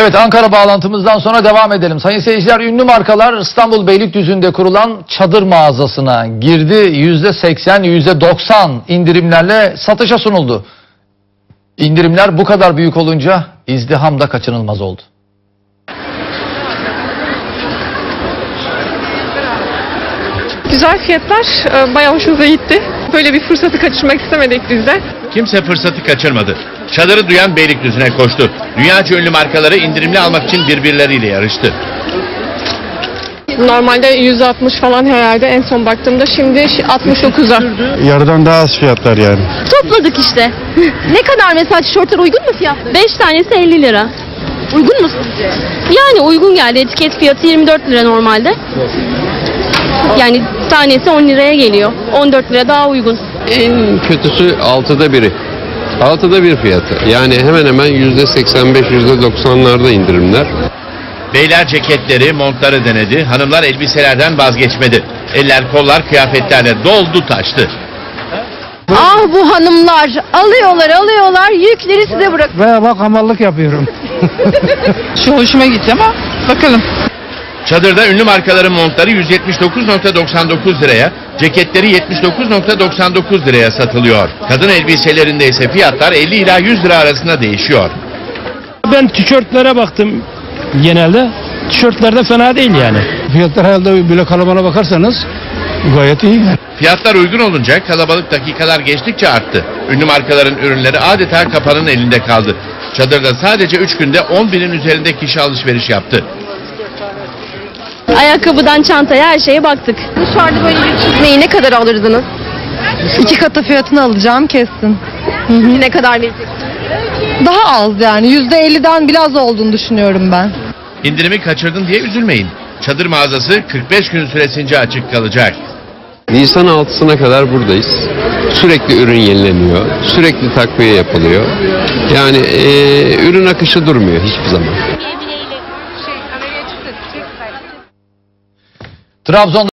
Evet Ankara bağlantımızdan sonra devam edelim. Sayın seyirciler ünlü markalar İstanbul Beylikdüzü'nde kurulan çadır mağazasına girdi. %80, %90 indirimlerle satışa sunuldu. İndirimler bu kadar büyük olunca izdiham da kaçınılmaz oldu. Güzel fiyatlar, e, bayağı hoşumuza gitti. Böyle bir fırsatı kaçırmak istemedik biz de. Kimse fırsatı kaçırmadı. Çadırı duyan Beylikdüzü'ne koştu. Dünyaca ünlü markaları indirimli almak için birbirleriyle yarıştı. Normalde 160 falan herhalde en son baktığımda şimdi 69'a. Yarıdan daha az fiyatlar yani. Topladık işte. ne kadar mesela tişörtler uygun mu fiyat? 5 tanesi 50 lira. Uygun mu sizce? Yani uygun geldi. Etiket fiyatı 24 lira normalde. Yani tanesi 10 liraya geliyor. 14 lira daha uygun. En kötüsü altıda biri. Altıda bir fiyatı. Yani hemen hemen yüzde 85, yüzde 90'larda indirimler. Beyler ceketleri, montları denedi. Hanımlar elbiselerden vazgeçmedi. Eller kollar kıyafetlerle doldu taştı. Ah bu hanımlar alıyorlar alıyorlar yükleri size bırak. Ve bak hamallık yapıyorum. Şu hoşuma gitti ama bakalım. Çadırda ünlü markaların montları 179.99 liraya, ceketleri 79.99 liraya satılıyor. Kadın elbiselerinde ise fiyatlar 50 ila 100 lira arasında değişiyor. Ben tişörtlere baktım genelde. Tişörtler de fena değil yani. Fiyatlar herhalde böyle kalamana bakarsanız gayet iyi. Fiyatlar uygun olunca kalabalık dakikalar geçtikçe arttı. Ünlü markaların ürünleri adeta kapanın elinde kaldı. Çadırda sadece 3 günde 10 binin üzerinde kişi alışveriş yaptı. Ayakkabıdan çantaya her şeye baktık. Dışarıda böyle bir çizmeyi ne kadar alırdınız? İki katı fiyatını alacağım kesin. Ne kadar vereceksiniz? Daha az yani yüzde elliden biraz olduğunu düşünüyorum ben. İndirimi kaçırdın diye üzülmeyin. Çadır mağazası 45 gün süresince açık kalacak. Nisan 6'sına kadar buradayız. Sürekli ürün yenileniyor. Sürekli takviye yapılıyor. Yani eee, ürün akışı durmuyor hiçbir zaman. Trabzon